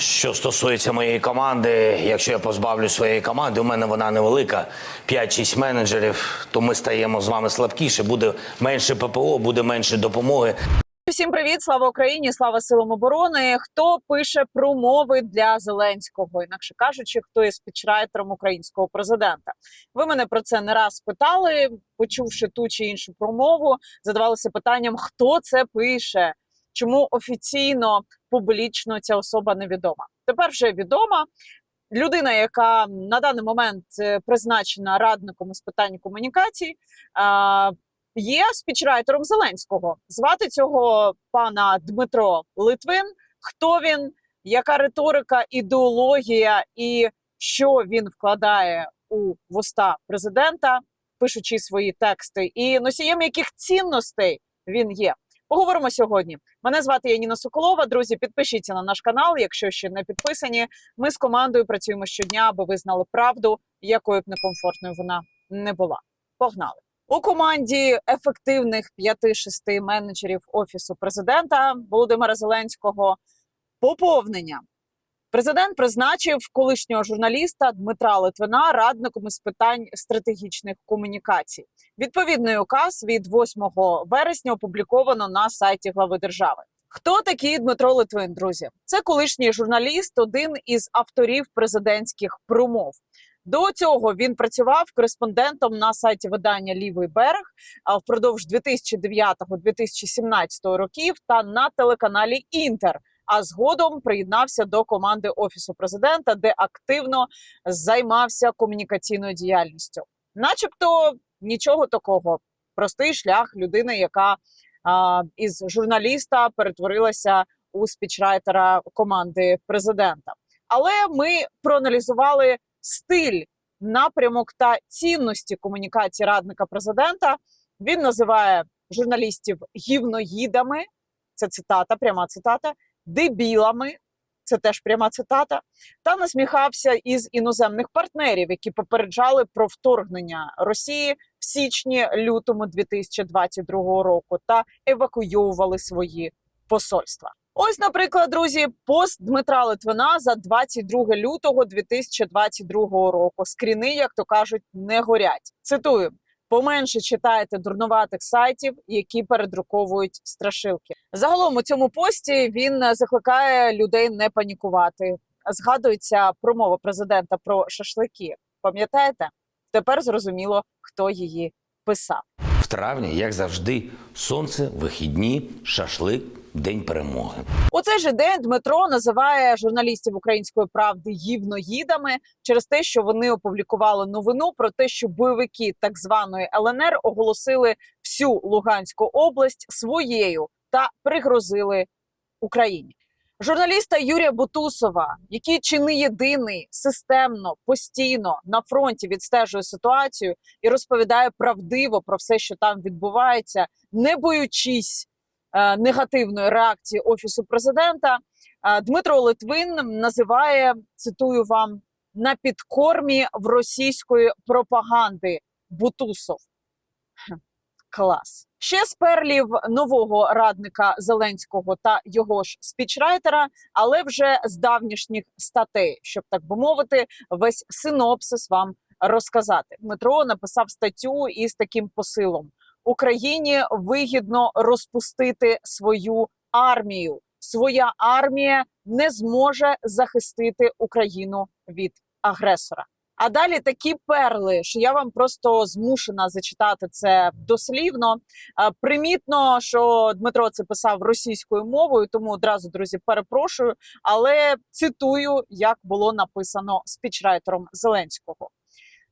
Що стосується моєї команди, якщо я позбавлю своєї команди, у мене вона невелика, 5-6 менеджерів, то ми стаємо з вами слабкіше, буде менше ППО, буде менше допомоги. Всім привіт, слава Україні, слава силам оборони. Хто пише промови для Зеленського, інакше кажучи, хто є спічрайтером українського президента? Ви мене про це не раз питали, почувши ту чи іншу промову, задавалися питанням, хто це пише, чому офіційно публічно ця особа невідома. Тепер вже відома. Людина, яка на даний момент е, призначена радником з питань комунікацій, є спічрайтером Зеленського. Звати цього пана Дмитро Литвин. Хто він, яка риторика, ідеологія і що він вкладає у вуста президента, пишучи свої тексти, і носієм яких цінностей він є. Поговоримо сьогодні. Мене звати Яніна Соколова. Друзі, підпишіться на наш канал, якщо ще не підписані. Ми з командою працюємо щодня, аби ви знали правду, якою б некомфортною вона не була. Погнали! У команді ефективних 5-6 менеджерів офісу президента Володимира Зеленського поповнення. Президент призначив колишнього журналіста Дмитра Литвина радником із питань стратегічних комунікацій. Відповідний указ від 8 вересня опубліковано на сайті глави держави. Хто такий Дмитро Литвин, друзі? Це колишній журналіст, один із авторів президентських промов. До цього він працював кореспондентом на сайті видання Лівий берег впродовж 2009-2017 років та на телеканалі Інтер. А згодом приєднався до команди офісу президента, де активно займався комунікаційною діяльністю, начебто нічого такого. Простий шлях людини, яка а, із журналіста перетворилася у спічрайтера команди президента. Але ми проаналізували стиль, напрямок та цінності комунікації радника президента. Він називає журналістів гівноїдами. Це цитата, пряма цитата, дебілами. Це теж пряма цитата, та насміхався із іноземних партнерів, які попереджали про вторгнення Росії в січні-лютому 2022 року та евакуйовували свої посольства. Ось, наприклад, друзі, пост Дмитра Литвина за 22 лютого 2022 року. Скріни, як то кажуть, не горять. Цитую. Поменше читайте дурнуватих сайтів, які передруковують страшилки. Загалом у цьому пості він е, закликає людей не панікувати. Згадується промова президента про шашлики. Пам'ятаєте? Тепер зрозуміло, хто її писав. В травні, як завжди, сонце, вихідні, шашлик, день перемоги. У цей же день Дмитро називає журналістів української правди гівноїдами через те, що вони опублікували новину про те, що бойовики так званої ЛНР оголосили всю Луганську область своєю та пригрозили Україні. Журналіста Юрія Бутусова, який чи не єдиний системно постійно на фронті відстежує ситуацію і розповідає правдиво про все, що там відбувається, не боючись негативної реакції офісу президента. Е, Дмитро Литвин називає цитую вам на підкормі в російської пропаганди Бутусов. Клас. Ще з перлів нового радника Зеленського та його ж спічрайтера, але вже з давнішніх статей, щоб так би мовити, весь синопсис вам розказати. Дмитро написав статтю із таким посилом: Україні вигідно розпустити свою армію. Своя армія не зможе захистити Україну від агресора. А далі такі перли, що я вам просто змушена зачитати це дослівно. Примітно, що Дмитро це писав російською мовою, тому одразу, друзі, перепрошую, але цитую, як було написано спічрайтером Зеленського.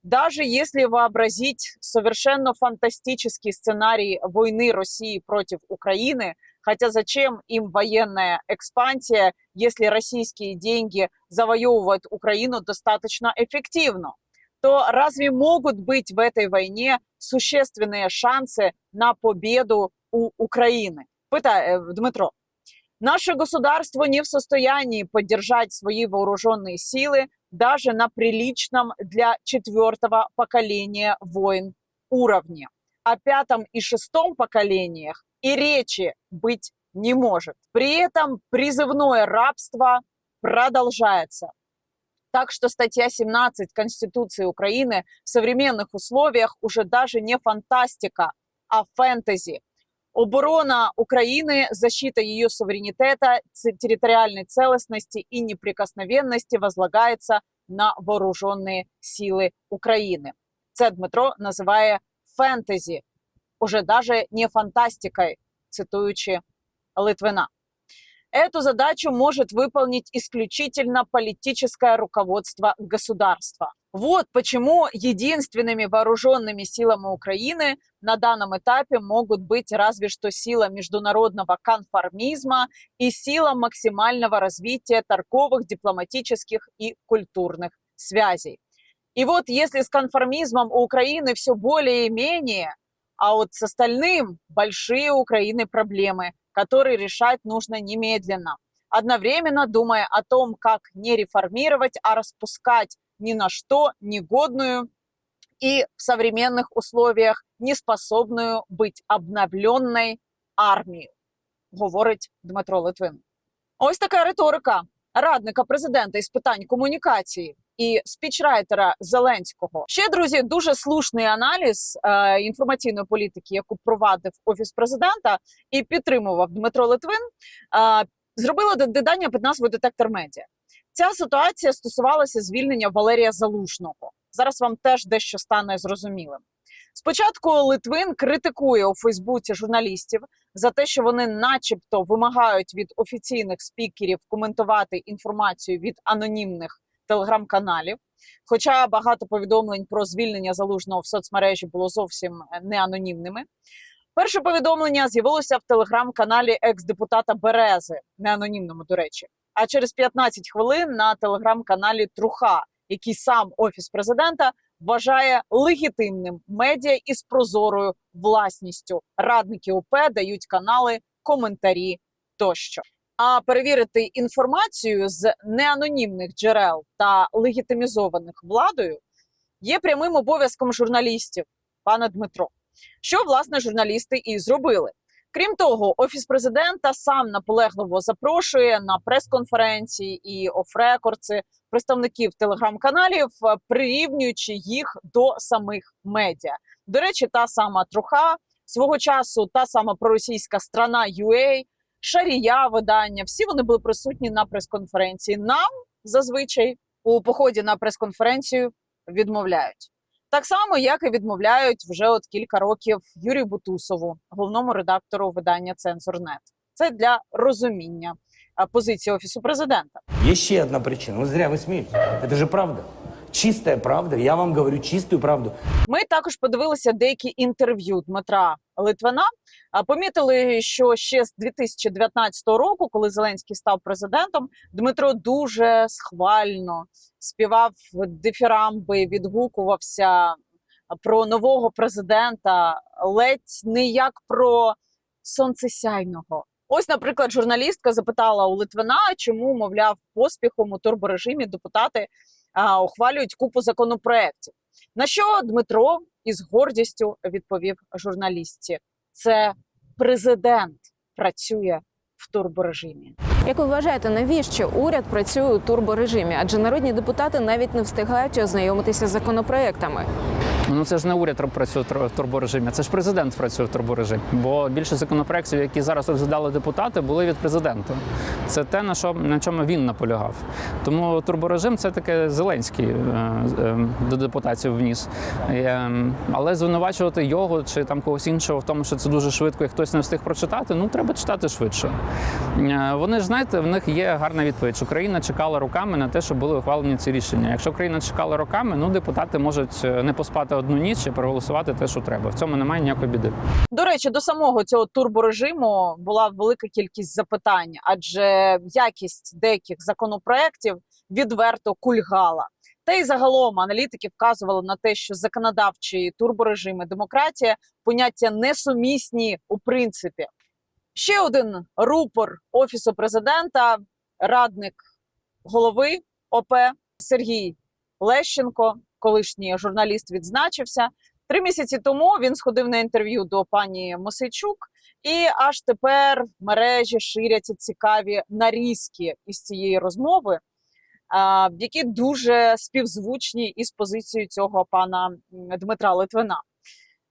Даже если вообразить совершенно фантастический сценарий войны России против Украины, хотя зачем им военная экспансия, если российские деньги завоевывают Украину достаточно эффективно, то разве могут быть в этой войне существенные шансы на победу у Украины? Питає е, Дмитро. Наше государство не в состоянии поддержать свои вооруженные силы даже на приличном для четвертого поколения войн уровне. О пятом и шестом поколениях и речи быть не может. При этом призывное рабство продолжается. Так что статья 17 Конституции Украины в современных условиях уже даже не фантастика, а фэнтези. Оборона Украины, защита ее суверенитета, ц- территориальной целостности и неприкосновенности возлагается на вооруженные силы України. Це Дмитро називає фентезі, уже даже не фантастикой, цитуючи Литвина. Эту задачу может выполнить исключительно политическое руководство государства. Вот почему единственными вооруженными силами Украины на данном этапе могут быть разве что сила международного конформизма и сила максимального развития торговых, дипломатических и культурных связей. И вот если с конформизмом у Украины все более-менее, а вот с остальным большие у Украины проблемы, которые решать нужно немедленно. Одновременно думая о том, как не реформировать, а распускать ни на что негодную и в современных условиях неспособную быть обновленной армію, говорить Дмитро Литвин. Ось така риторика радника президента із питань комунікації і спічрайтера Зеленського. Ще друзі, дуже слушний аналіз е, інформаційної політики, яку провадив офіс президента і підтримував Дмитро Литвин. Е, зробили д- додання під назвою Детектор Медіа. Ця ситуація стосувалася звільнення Валерія Залушного. Зараз вам теж дещо стане зрозумілим. Спочатку Литвин критикує у Фейсбуці журналістів за те, що вони, начебто, вимагають від офіційних спікерів коментувати інформацію від анонімних телеграм-каналів. Хоча багато повідомлень про звільнення залужного в соцмережі було зовсім не анонімними. Перше повідомлення з'явилося в телеграм-каналі екс-депутата Берези, не анонімному, до речі. А через 15 хвилин на телеграм-каналі Труха, який сам офіс президента вважає легітимним медіа із прозорою власністю. Радники ОП дають канали, коментарі тощо. А перевірити інформацію з неанонімних джерел та легітимізованих владою є прямим обов'язком журналістів, пане Дмитро. Що власне журналісти і зробили. Крім того, офіс президента сам наполегливо запрошує на прес-конференції і офрекордси представників телеграм-каналів, е, прирівнюючи їх до самих медіа. До речі, та сама труха свого часу, та сама проросійська страна UA, Шарія видання. Всі вони були присутні на прес-конференції. Нам зазвичай у поході на прес-конференцію відмовляють. Так само, як і відмовляють вже от кілька років Юрію Бутусову, головному редактору видання Цензорнет. Це для розуміння а, позиції офісу президента. Есть еще одна причина. Вы зря вы смеетесь. Это же правда. Чистая правда. Я вам говорю чистую правду. Ми також подивилися деякі інтерв'ю Дмитра Литвина. А, Помітили, що ще з 2019 року, коли Зеленський став президентом, Дмитро дуже схвально співав дифірамби, відгукувався про нового президента, ледь не як про сонцесяйного. Ось, наприклад, журналістка запитала у Литвина, чому, мовляв, поспіхом у турборежимі депутати а, ухвалюють купу законопроєктів. На що Дмитро із гордістю відповів журналістці: це президент працює в турборежимі. Як ви вважаєте, навіщо уряд працює у турборежимі? Адже народні депутати навіть не встигають ознайомитися з законопроектами. Ну це ж не уряд працює в тур- в турборежимі, це ж президент працює в турборежимі. Бо більше законопроєктів, які зараз розглядали депутати, були від президента. Це те, на що на чому він наполягав. Тому турборежим це таке Зеленський е, е, до депутатів вніс. Е, але звинувачувати його чи там когось іншого в тому, що це дуже швидко, і хтось не встиг прочитати. Ну треба читати швидше. Е, Вони ж знаєте, в них є гарна відповідь. що Україна чекала роками на те, щоб були ухвалені ці рішення. Якщо Україна чекала роками, ну депутати можуть е, не поспати одну ніч і проголосувати те, що треба. В цьому немає ніякої біди. До речі, до самого цього турборежиму була велика кількість запитань, адже якість деяких законопроєктів відверто кульгала. Та й загалом аналітики вказували на те, що законодавчий турборежим і демократія поняття несумісні у принципі. Ще один рупор офісу президента, радник голови ОП Сергій Лещенко, колишній журналіст, відзначився. Три місяці тому він сходив на інтерв'ю до пані Мосейчук І аж тепер в мережі ширяться цікаві нарізки із цієї розмови, які дуже співзвучні із позицією цього пана Дмитра Литвина.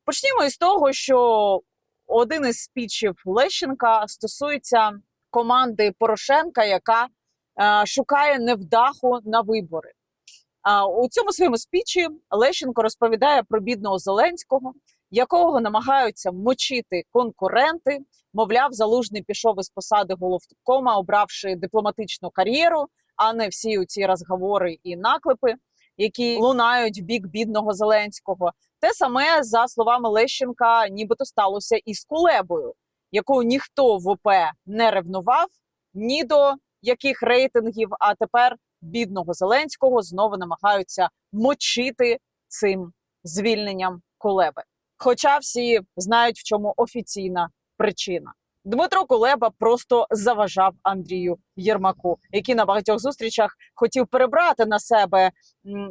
Почнімо із того, що один із спічів Лещенка стосується команди Порошенка, яка е, шукає невдаху на вибори. А у цьому своєму спічі Лещенко розповідає про бідного Зеленського, якого намагаються мочити конкуренти. Мовляв, залужний пішов із посади головкома, обравши дипломатичну кар'єру, а не всі ці розговори і наклепи, які лунають в бік бідного Зеленського. Те саме за словами Лещенка, нібито сталося і з Кулебою, яку ніхто в ОП не ревнував ні до яких рейтингів. А тепер бідного Зеленського знову намагаються мочити цим звільненням Кулеби. Хоча всі знають, в чому офіційна причина. Дмитро Кулеба просто заважав Андрію Єрмаку, який на багатьох зустрічах хотів перебрати на себе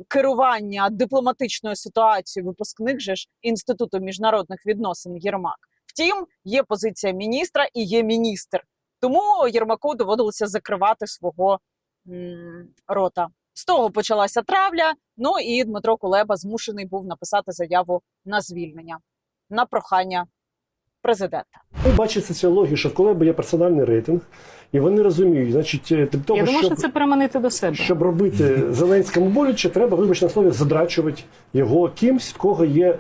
керування дипломатичною ситуацією випускник же ж інституту міжнародних відносин Єрмак. Втім, є позиція міністра і є міністр. Тому Єрмаку доводилося закривати свого м, рота. З того почалася травля. Ну і Дмитро Кулеба змушений був написати заяву на звільнення на прохання президента. Ви бачите соціологію, що в Колеби є персональний рейтинг, і вони розуміють, значить, е, для того, Я думаю, щоб, що це переманити до себе. щоб робити Зеленському боляче, треба, вибачте на слові, задрачувати його кимсь, в кого є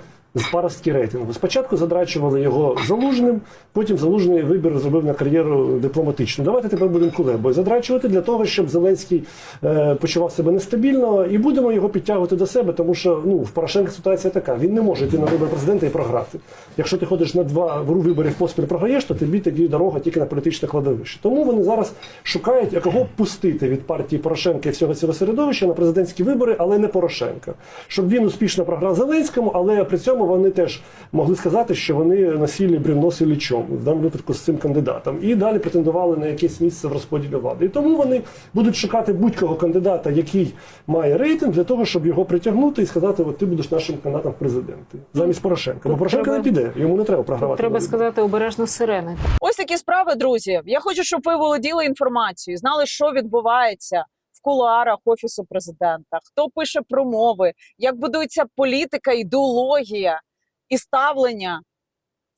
паростки рейтингу. Спочатку задрачували його залужним, потім залужний вибір зробив на кар'єру дипломатичну. Давайте тепер будемо Кулебою задрачувати для того, щоб Зеленський е, почував себе нестабільно, і будемо його підтягувати до себе, тому що ну в Порошенка ситуація така: він не може йти на вибори президента і програти. Якщо ти ходиш на два вибори поспіль програєш, то тобі тоді дорога тільки на політичне кладовище. Тому вони зараз шукають, а кого пустити від партії Порошенка і всього цього середовища на президентські вибори, але не Порошенка, щоб він успішно програв Зеленському, але при цьому вони теж могли сказати, що вони насілі брівноси лічом в даному випадку з цим кандидатом, і далі претендували на якесь місце в розподілі влади. І тому вони будуть шукати будь-кого кандидата, який має рейтинг, для того, щоб його притягнути і сказати: от ти будеш нашим кандидатом в президенти замість Порошенка. Бо Порошенко треба- не піде, йому не треба програвати. Треба сказати обережно сирени. Ось такі справи, друзі. Я хочу, щоб ви володіли інформацією, знали, що відбувається кулуарах офісу президента, хто пише промови, як будується політика, ідеологія і ставлення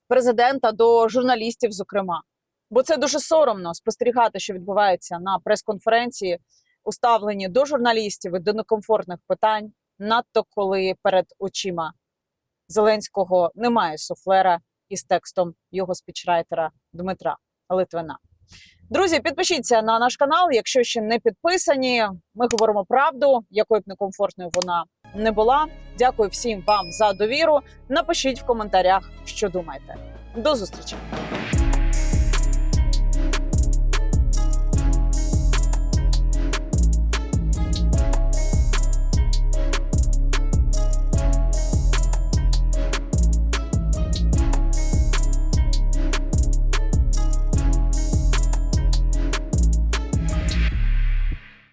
президента до журналістів, зокрема. Бо це дуже соромно спостерігати, що відбувається на прес-конференції у ставленні до журналістів і до некомфортних питань, надто коли перед очима Зеленського немає суфлера із текстом його спічрайтера Дмитра Литвина. Друзі, підпишіться на наш канал, якщо ще не підписані. Ми говоримо правду, якою б некомфортною вона не була. Дякую всім вам за довіру. Напишіть в коментарях, що думаєте. До зустрічі!